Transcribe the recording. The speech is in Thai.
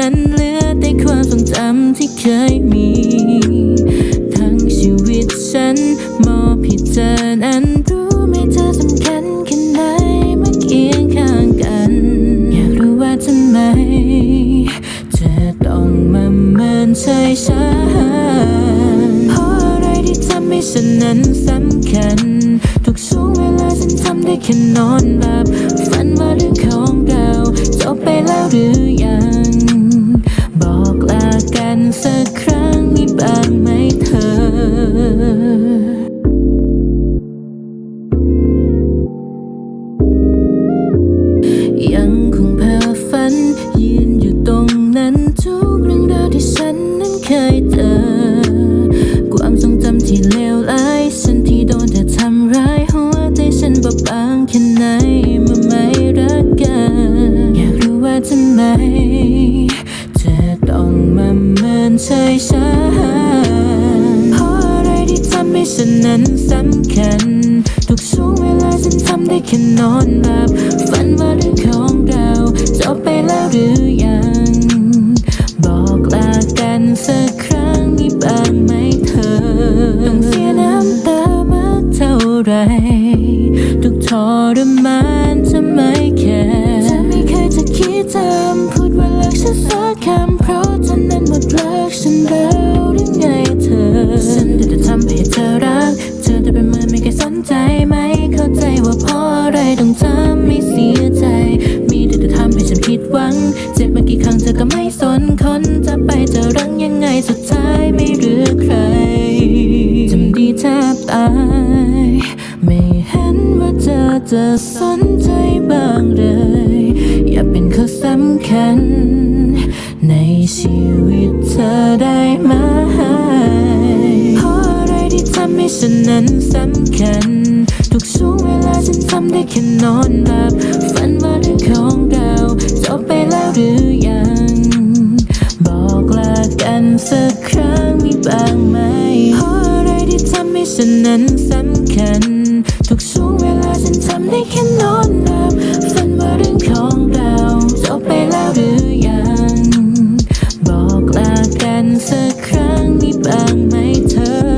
นั้นเหลือแต่ความทรงจำที่เคยมี ทั้งชีวิตฉันมอบให้เจอนั้นรู้ไหมเธอสำคัญแค่ไหนมาเคียงข้างกัน อยากรู้ว่าทำไม เธอต้องมาเมินใช่ฉันเพราะอะไรที่ทำให้ฉันนั้นสำคัญ ทุกช่วงเวลาฉันทำได้แค่นอนหลับฝันว่าเรื่องของเราจบไปแล้วหรือยัง กันสักครั้งมีบ้างไหมเธอ ใช่ฉันเพราะอะไรที่ทำให้ฉันนั้นสำคัญ ทุกช่วงเวลาฉันทำได้แค่นอนหลับฝันว่าเรื่องของเราจบไปแล้วหรือยัง บอกลากันสักครั้งมีบ้างไหมเธอ ต้องเสียน้ำตามากเท่าไร ทุกทรมานจะไม่แค่จะไม่เคยจะคิดจำ หวัง เจ็บมากี่ครั้งเธอก็ไม่สนคนจะไปจะรังยังไงสุดท้ายไม่เหลือใครทำดีแทบตาย ไม่เห็นว่าเธอจะสนใจบ้างเลย อย่าเป็นข้อสำคัญ ในชีวิตเธอได้ไหมเพราะอะไรที่ทำให้ฉันนั้นสำคัญ ทุกช่วงเวลาฉันทำได้แค่นอนหลับฝันว่าเรื่องของ สักครั้งมีบ้างไหมเพราะอะไรที่ทำให้ฉันนั้นสำคัญ ทุกช่วงเวลาฉันทำได้แค่นอนหลับฝันว่าเรื่องของเราจบไปแล้วหรือยัง บอกลากันสักครั้งมีบ้างไหมเธอ